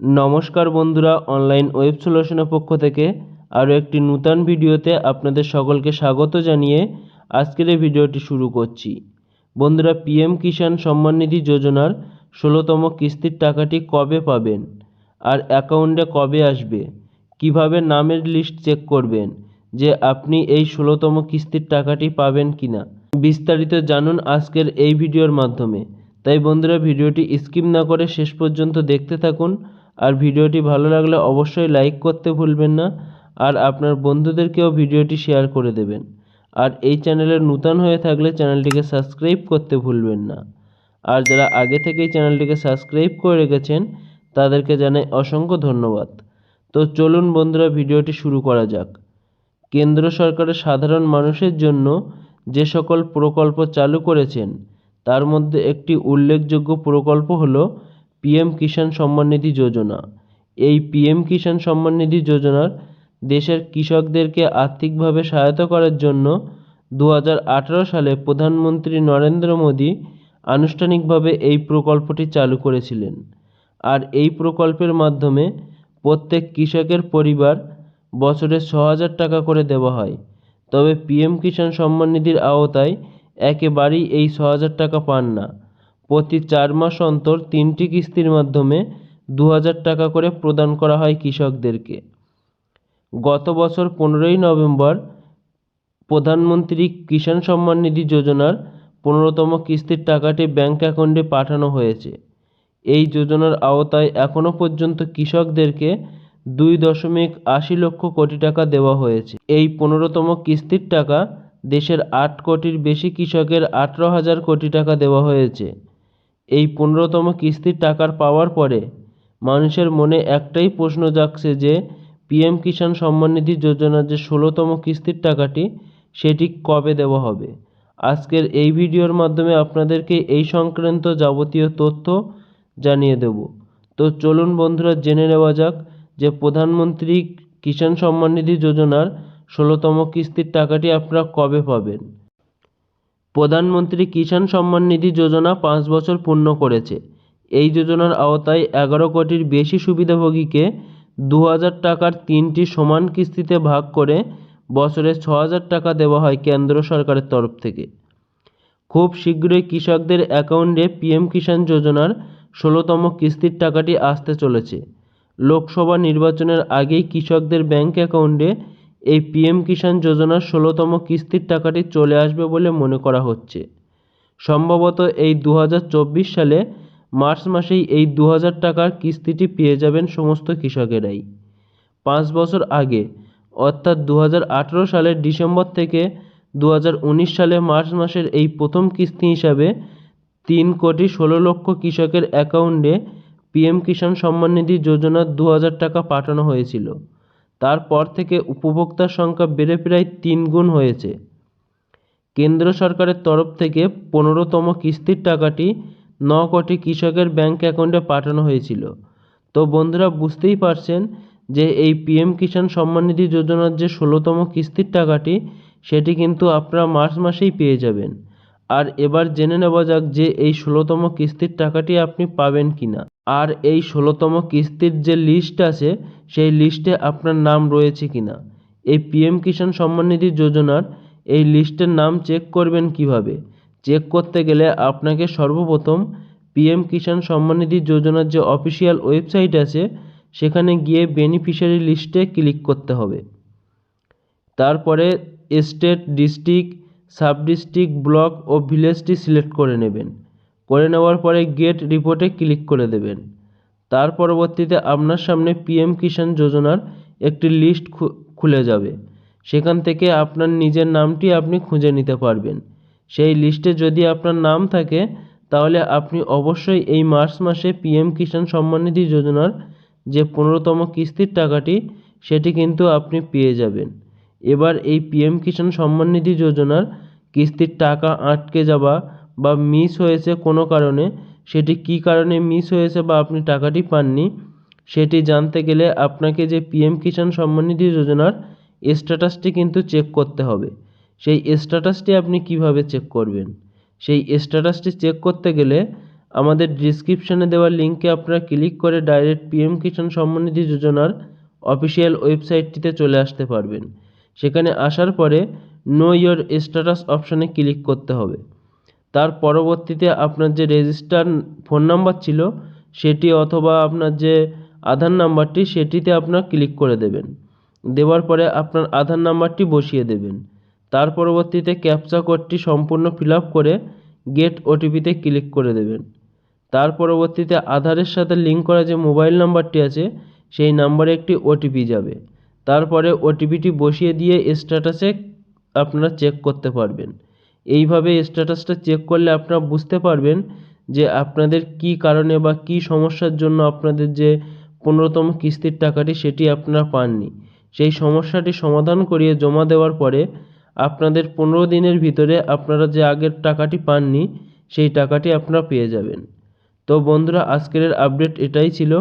নমস্কার বন্ধুরা online web সলিউশনের পক্ষ থেকে আরও একটি নূতন ভিডিওতে আপনাদের সকলকে স্বাগত জানিয়ে আজকের এই ভিডিওটি শুরু করছি। বন্ধুরা পিএম কিষাণ সম্মান নিধি যোজনার ষোলোতম কিস্তির টাকাটি কবে পাবেন? আর অ্যাকাউন্টে কবে আসবে? কীভাবে নামের লিস্ট চেক করবেন? যে আপনি এই ষোলোতম কিস্তির টাকাটি পাবেন কিনা? বিস্তারিত জানুন আজকের এই ভিডিওর মাধ্যমে। তাই বন্ধুরা, ভিডিওটি স্কিপ না করে শেষ পর্যন্ত দেখতে থাকুন। আর ভিডিওটি ভালো লাগলে অবশ্যই লাইক করতে ভুলবেন না, আর আপনার বন্ধুদেরকেও ভিডিওটি শেয়ার করে দেবেন। আর এই চ্যানেলে নূতন হয়ে থাকলে চ্যানেলটিকে সাবস্ক্রাইব করতে ভুলবেন না। আর যারা আগে থেকেই চ্যানেলটিকে সাবস্ক্রাইব করে রেখেছেন, তাদেরকে জানাই অসংখ্য ধন্যবাদ। তো চলুন বন্ধুরা, ভিডিওটি শুরু করা যাক। কেন্দ্র সরকারের সাধারণ মানুষের জন্য যে সকল প্রকল্প চালু করেছেন, তার মধ্যে একটি উল্লেখযোগ্য প্রকল্প হল পিএম কিষাণ সম্মান নিধি যোজনা। এই পিএম কিষাণ সম্মান নিধি যোজনার দেশের কৃষকদেরকে আর্থিকভাবে সহায়তা করার জন্য দু হাজার আঠারো সালে প্রধানমন্ত্রী নরেন্দ্র মোদী আনুষ্ঠানিকভাবে এই প্রকল্পটি চালু করেছিলেন। আর এই প্রকল্পের মাধ্যমে প্রত্যেক কৃষকের পরিবার বছরে ছ হাজার টাকা করে দেওয়া হয়। তবে পিএম কিষাণ সম্মান নিধির আওতায় একেবারেই এই ছ হাজার টাকা পান না। প্রতি চার মাস অন্তর তিনটি কিস্তির মাধ্যমে দু হাজার টাকা করে প্রদান করা হয় কৃষকদেরকে। গত বছর পনেরোই নভেম্বর প্রধানমন্ত্রী কিষাণ সম্মান নিধি যোজনার পনেরোতম কিস্তির টাকাটি ব্যাঙ্ক অ্যাকাউন্টে পাঠানো হয়েছে। এই যোজনার আওতায় এখনও পর্যন্ত কৃষকদেরকে দুই দশমিক আশি লক্ষ কোটি টাকা দেওয়া হয়েছে। এই পনেরোতম কিস্তির টাকা দেশের আট কোটির বেশি কৃষকের আঠেরো হাজার কোটি টাকা দেওয়া হয়েছে। এই পনেরোতম কিস্তির টাকার পাওয়ার পরে মানুষের মনে একটাই প্রশ্ন জাগছে যে, পিএম কিষাণ সম্মান নিধি যোজনার যে ষোলোতম কিস্তির টাকাটি, সেটি কবে দেওয়া হবে? আজকের এই ভিডিওর মাধ্যমে আপনাদেরকে এই সংক্রান্ত যাবতীয় তথ্য জানিয়ে দেব। তো চলুন বন্ধুরা, জেনে নেওয়া যাক যে প্রধানমন্ত্রী কিষাণ সম্মান নিধি যোজনার ষোলোতম কিস্তির টাকাটি আপনারা কবে পাবেন। প্রধানমন্ত্রী কিষাণ সম্মান নিধি যোজনা পাঁচ বছর পূর্ণ করেছে। এই যোজনার আওতায় এগারো কোটির বেশি সুবিধাভোগীকে দু হাজার টাকার তিনটি সমান কিস্তিতে ভাগ করে বছরে ছ হাজার টাকা দেওয়া হয় কেন্দ্র সরকারের তরফ থেকে। খুব শীঘ্রই কৃষকদের অ্যাকাউন্টে পিএম কিষাণ যোজনার ষোলোতম কিস্তির টাকাটি আসতে চলেছে। লোকসভা নির্বাচনের আগেই কৃষকদের ব্যাঙ্ক অ্যাকাউন্টে এই পিএম কিষাণ যোজনার ষোলোতম কিস্তির টাকাটি চলে আসবে বলে মনে করা হচ্ছে। সম্ভবত এই দু হাজার চব্বিশ সালে মার্চ মাসেই এই দু হাজার টাকার কিস্তিটি পেয়ে যাবেন সমস্ত কৃষকেরাই। পাঁচ বছর আগে, অর্থাৎ দু হাজার আঠেরো সালের ডিসেম্বর থেকে দু হাজার উনিশ সালে মার্চ মাসের এই প্রথম কিস্তি হিসাবে তিন কোটি ষোলো লক্ষ কৃষকের অ্যাকাউন্টে পিএম কিষাণ সম্মান নিধি যোজনার দু হাজার টাকা পাঠানো হয়েছিল। তারপর থেকে উপভোক্তার সংখ্যা বেড়ে প্রায় তিন গুণ হয়েছে। কেন্দ্র সরকারের তরফ থেকে পনেরোতম কিস্তির টাকাটি ন কোটি কৃষকের ব্যাঙ্ক অ্যাকাউন্টে পাঠানো হয়েছিল। তো বন্ধুরা, বুঝতেই পারছেন যে এই পিএম কিষাণ সম্মান নিধি যোজনার যে ষোলোতম কিস্তির টাকাটি, সেটি কিন্তু আপনারা মার্চ মাসেই পেয়ে যাবেন। আর এবার জেনে নেওয়া যাক যে এই ষোলোতম কিস্তির টাকাটি আপনি পাবেন কি না আর এই ষোলোতম কিস্তির যে লিস্ট আছে, সেই লিস্টে আপনার নাম রয়েছে কি না এই পিএম কিষাণ সম্মাননিধি যোজনার এই লিস্টের নাম চেক করবেন কীভাবে। চেক করতে গেলে আপনাকে সর্বপ্রথম পিএম কিষাণ সম্মাননিধি যোজনার যে অফিসিয়াল ওয়েবসাইট আছে, সেখানে গিয়ে বেনিফিশিয়ারি লিস্টে ক্লিক করতে হবে। তারপরে state district sub district block ও ভিলেজটি সিলেক্ট করে নেবেন। করে নেওয়ার পরে গেট রিপোর্টে ক্লিক করে দেবেন। তার পরবর্তীতে আপনার সামনে পিএম কিষাণ যোজনার একটি লিস্ট খুলে যাবে। সেখান থেকে আপনার নিজের নামটি আপনি খুঁজে নিতে পারবেন। সেই লিস্টে যদি আপনার নাম থাকে, তাহলে আপনি অবশ্যই এই মার্চ মাসে পিএম কিষাণ সম্মান নিধি যোজনার যে পনেরোতম কিস্তির টাকাটি, সেটি কিন্তু আপনি পেয়ে যাবেন। এবার এই পিএম কিষাণ সম্মান নিধি যোজনার কিস্তির টাকা আটকে যাওয়া বা মিস হয়েছে কোনো কারণে, সেটি কী কারণে মিস হয়েছে বা আপনি টাকাটি পাননি, সেটি জানতে গেলে আপনাকে যে পিএম কিষাণ সম্মান নিধি যোজনার স্ট্যাটাসটি কিন্তু চেক করতে হবে। সেই স্ট্যাটাসটি আপনি কীভাবে চেক করবেন? সেই স্ট্যাটাসটি চেক করতে গেলে আমাদের ডিসক্রিপশানে দেওয়া লিঙ্কে আপনারা ক্লিক করে ডাইরেক্ট পিএম কিষাণ সম্মানিধি যোজনার অফিসিয়াল ওয়েবসাইটটিতে চলে আসতে পারবেন। সেখানে আসার পরে নো ইয়োর স্ট্যাটাস অপশানে ক্লিক করতে হবে। তার পরবর্তীতে আপনার যে রেজিস্টার ফোন নাম্বার ছিল, সেটি অথবা আপনার যে আধার নাম্বারটি, সেটিতে আপনার ক্লিক করে দেবেন। দেওয়ার পরে আপনার আধার নাম্বারটি বসিয়ে দেবেন। তার পরবর্তীতে ক্যাপচা কোডটি সম্পূর্ণ ফিল আপ করে গেট ওটিপিতে ক্লিক করে দেবেন। তার পরবর্তীতে আধারের সাথে লিঙ্ক করা যে মোবাইল নাম্বারটি আছে, সেই নাম্বারে একটি ওটিপি যাবে। তারপরে ওটিপিটি বসিয়ে দিয়ে স্ট্যাটাসে আপনারা চেক করতে পারবেন। এইভাবে স্ট্যাটাসটা চেক করলে আপনারা বুঝতে পারবেন যে আপনাদের কী কারণে বা কী সমস্যার জন্য আপনাদের যে পনেরোতম কিস্তির টাকাটি সেটি আপনারা পাননি। সেই সমস্যাটি সমাধান করিয়ে জমা দেওয়ার পরে আপনাদের পনেরো দিনের ভিতরে আপনারা যে আগের টাকাটি পাননি, সেই টাকাটি আপনারা পেয়ে যাবেন। তো বন্ধুরা, আজকের আপডেট এটাই ছিল।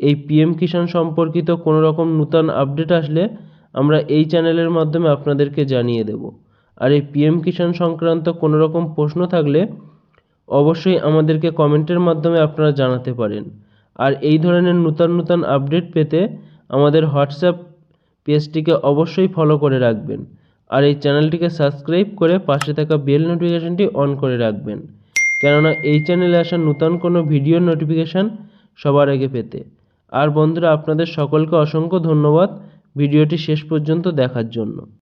এই পিএম কিষাণ সম্পর্কিত কোনো রকম নূতন আপডেট আসলে আমরা এই চ্যানেলের মাধ্যমে আপনাদেরকে জানিয়ে দেব। আর এই পিএম কিষাণ সংক্রান্ত কোনো রকম প্রশ্ন থাকলে অবশ্যই আমাদেরকে কমেন্টের মাধ্যমে আপনারা জানাতে পারেন। আর এই ধরনের নূতন নূতন আপডেট পেতে আমাদের হোয়াটসঅ্যাপ পেজটিকে অবশ্যই ফলো করে রাখবেন। আর এই চ্যানেলটিকে সাবস্ক্রাইব করে পাশে থাকা বেল নোটিফিকেশনটি অন করে রাখবেন। কেননা এই চ্যানেলে আসা নূতন কোনো ভিডিওর নোটিফিকেশান সবার আগে পেতে। আর বন্ধুরা আপনাদের সকলকে অসংখ্য ধন্যবাদ ভিডিওটি শেষ পর্যন্ত দেখার জন্য।